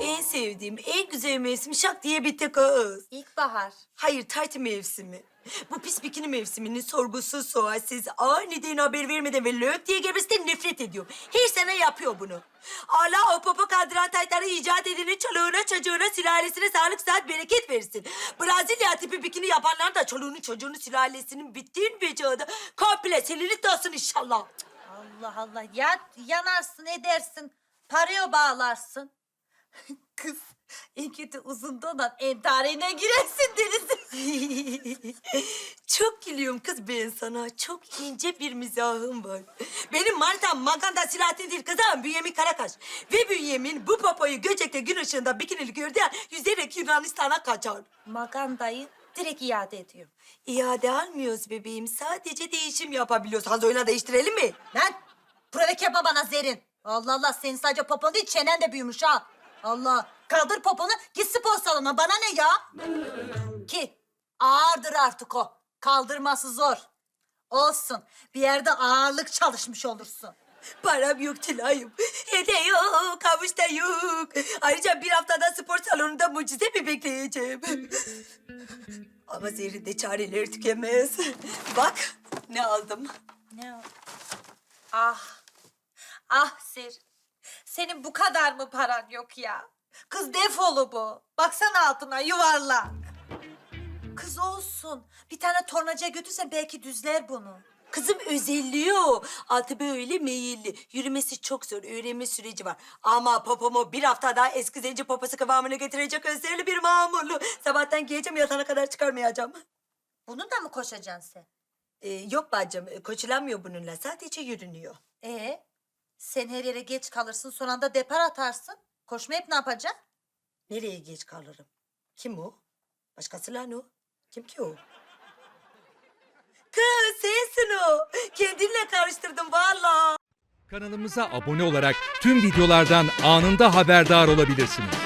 En sevdiğim, en güzel mevsim şak diye bitti kız. İlkbahar. Hayır tayt mevsimi. Bu pis bikini mevsiminin sorgusuz sualsiz aniden haber vermeden ve lök diye gelmesinden nefret ediyorum. Her sene yapıyor bunu. Allah o popo kaldıran taytları icat edenin çoluğuna çocuğuna sülalesine sağlık saat bereket versin. Brezilya tipi bikini yapanlar da çoluğunu çocuğunu sülalesinin bütün vücudu komple selilit olsun inşallah. Allah Allah. Ya yanarsın edersin. Paraya bağlarsın. Kız en kötü uzun donan entarine girersin derisin. Çok gülüyorum kız ben sana. Çok ince bir mizahım var. Benim manitam Maganda Silahattin değil kızım. Bünyamin Karakaş. Ve Bünyamin bu popoyu Göcek'te gün ışığında bikinili gördüğü an yüzerek Yunanistan'a kaçar. Magandayı direkt iade ediyorum. İade almıyoruz bebeğim. Sadece değişim yapabiliyoruz. Hanzo'yla değiştirelim mi? Lan provok yapma bana Zerin. Allah Allah senin sadece popon değil çenen de büyümüş ha. Allah kaldır poponu git spor salonuna bana ne ya? Ki ağırdır artık o. Kaldırması zor. Olsun bir yerde ağırlık çalışmış olursun. Param yok Tülay'ım. Hede yok, kavuşta yok. Ayrıca bir haftada spor salonunda mucize mi bekleyeceğim? Ama zehirinde çareleri tükenmez. Bak ne aldım. Ne o? Ah. Ah Zir. Senin bu kadar mı paran yok ya? Kız defolu bu. Baksana altına yuvarlak. Kız olsun. Bir tane tornacıya götürsen belki düzler bunu. Kızım özelliği o. Altı böyle meyilli. Yürümesi çok zor. Öğrenme süreci var. Ama popomu bir hafta daha eski zenci poposu kıvamına getirecek özelli bir mamurlu. Sabahtan giyeceğim yatana kadar çıkarmayacağım. Bunu da mı koşacaksın sen? Ee, yok bacım koçulanmıyor bununla. Sadece yürünüyor. Ee, sen her yere geç kalırsın son anda depar atarsın. Koşmayıp ne yapacaksın? Nereye geç kalırım? Kim o? Başkası lan o. Kim ki o? Kız sensin o. Kendinle karıştırdım vallahi. Kanalımıza abone olarak tüm videolardan anında haberdar olabilirsiniz.